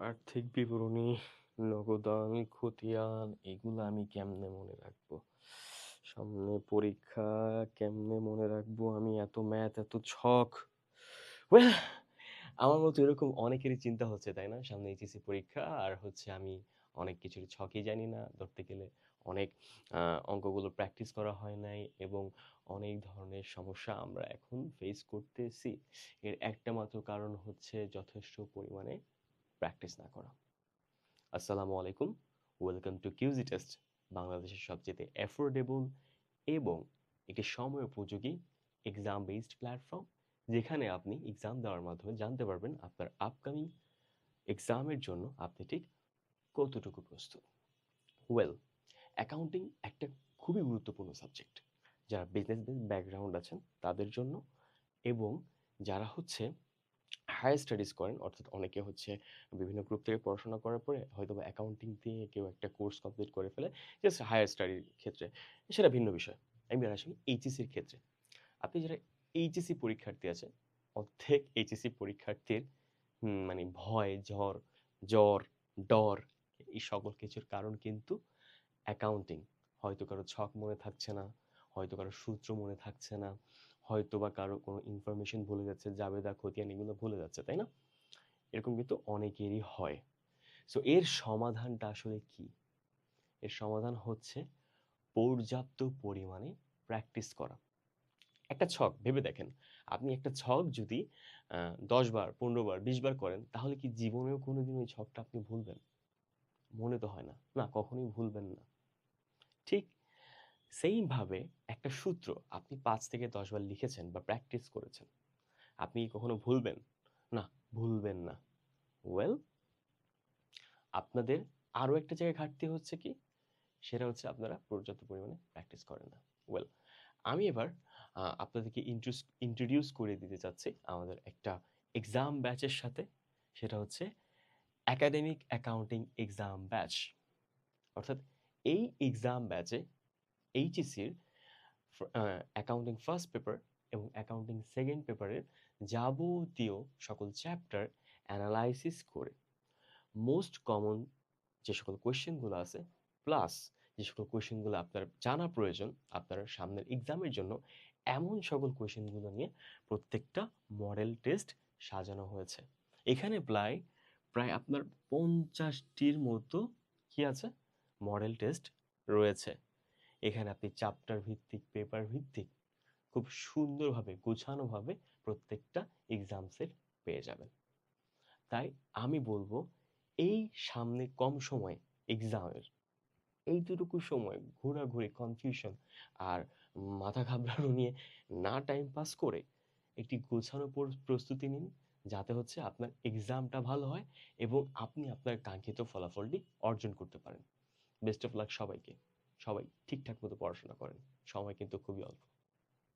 আর্থিক বিবরণী, নগদান, খতিয়ান এগুলো আমি কেমনে মনে রাখব? সামনে পরীক্ষা কেমনে মনে রাখব আমি এত ম্যাথ, এত ছক? আমার মতো এরকম অনেকেরই চিন্তা হচ্ছে, তাই না? সামনে এইচএসসি পরীক্ষা আর হচ্ছে আমি অনেক কিছুর ছকই জানি না। ধরতে গেলে অনেক অঙ্কগুলো প্র্যাকটিস করা হয় নাই এবং অনেক ধরনের সমস্যা আমরা এখন ফেস করতেছি। এর একটা মাত্র কারণ হচ্ছে যথেষ্ট পরিমাণে প্র্যাকটিস না করা। আসসালামু আলাইকুম। ওয়েলকাম টু কিউজি টেস্ট, বাংলাদেশের সবচেয়ে অ্যাফোর্ডেবল এবং একটি সময় উপযোগী এক্সাম বেসড প্ল্যাটফর্ম, যেখানে আপনি এক্সাম দেওয়ার মাধ্যমে জানতে পারবেন আপনার আপকামিং এক্সামের জন্য আপনি ঠিক কতটুকু প্রস্তুত। ওয়েল অ্যাকাউন্টিং একটা খুবই গুরুত্বপূর্ণ সাবজেক্ট। যারা বিজনেস ব্যাকগ্রাউন্ড আছেন তাদের জন্য এবং যারা হচ্ছে হায়ার স্টাডিজ করেন অর্থাৎ অনেকে হচ্ছে বিভিন্ন গ্রুপ থেকে পড়াশোনা করার পরে হয়তো বা অ্যাকাউন্টিং দিয়ে কেউ একটা কোর্স কমপ্লিট করে ফেলে জাস্ট হায়ার স্টাডির ক্ষেত্রে সেটা ভিন্ন বিষয়। আমি আর আসি এইচএসসির ক্ষেত্রে। আপনি যারা এইচএসসি পরীক্ষার্থী আছেন, অর্ধেক এইচএসসি পরীক্ষার্থীর মানে ভয়, ঝড়, জ্বর, ডর এই সকল কিছুর কারণ কিন্তু অ্যাকাউন্টিং। হয়তো কারও ছক মনে থাকছে না, হয়তো কারও সূত্র মনে থাকছে না, হয়তোবা কারও কোনো ইনফরমেশন ভুলে যাচ্ছে, জাবেদা, খতিয়ান এগুলো ভুলে যাচ্ছে, তাই না? এরকম কিন্তু অনেকেরই হয়। সো এর সমাধানটা আসলে কি? এর সমাধান হচ্ছে পর্যাপ্ত পরিমাণে প্র্যাকটিস করা। একটা ছক ভেবে দেখেন, আপনি একটা ছক যদি ১০ বার, ১৫ বার, ২০ বার করেন তাহলে কি জীবনেও কোনোদিন ওই ছকটা আপনি ভুলবেন? মনে তো হয় না। না কখনোই ভুলবেন না। ঠিক সেইম ভাবে একটা সূত্র আপনি ৫ থেকে ১০ বার লিখেছেন বা প্র্যাকটিস করেছেন। আপনি কখনো ভুলবেন? না, ভুলবেন না। ওয়েল আপনাদের আরও একটা জায়গায় ঘাটতি হচ্ছে কি? সেটা হচ্ছে আপনারা পর্যাপ্ত পরিমাণে প্র্যাকটিস করেন না। ওয়েল আমি এবার আপনাদেরকে ইন্ট্রোডিউস করে দিতে চাচ্ছি আমাদের একটা এক্সাম ব্যাচের সাথে। সেটা হচ্ছে একাডেমিক অ্যাকাউন্টিং এক্সাম ব্যাচ। অর্থাৎ এই এক্সাম ব্যাচে এইচএসসির ফ অ্যাকাউন্টিং ফার্স্ট পেপার এবং অ্যাকাউন্টিং সেকেন্ড পেপারের যাবতীয় সকল চ্যাপ্টার অ্যানালাইসিস করে মোস্ট কমন যে সকল কোয়েশ্চেনগুলো আছে প্লাস যে সকল কোয়েশ্চেনগুলো আপনার জানা প্রয়োজন, আপনার সামনের এক্সামের জন্য, এমন সকল কোয়েশ্চেনগুলো নিয়ে প্রত্যেকটা মডেল টেস্ট সাজানো হয়েছে। এখানে প্রায় প্রায় আপনার ৫০ টির মতো কি আছে? মডেল টেস্ট রয়েছে। এখানে আপনি চ্যাপ্টার ভিত্তিক, পেপার ভিত্তিক খুব সুন্দরভাবে গোছানোভাবে প্রত্যেকটা এক্সাম সেট পেয়ে যাবেন। তাই আমি বলব এই সামনে কম সময়ে এক্সামের এইটুকু সময় ঘোরাঘুরি, কনফিউশন আর মাথা ঘাবড়ানো নিয়ে না টাইম পাস করে একটি গোছানো প্রস্তুতি নিন। যাতে হচ্ছে আপনার এক্সামটা ভালো হয় এবং আপনি আপনার কাঙ্ক্ষিত ফলাফলটি অর্জন করতে পারেন। বেস্ট অফ লাক সবাইকে। সবাই ঠিকঠাক মতো পড়াশোনা করেন। সময় কিন্তু খুবই অল্প।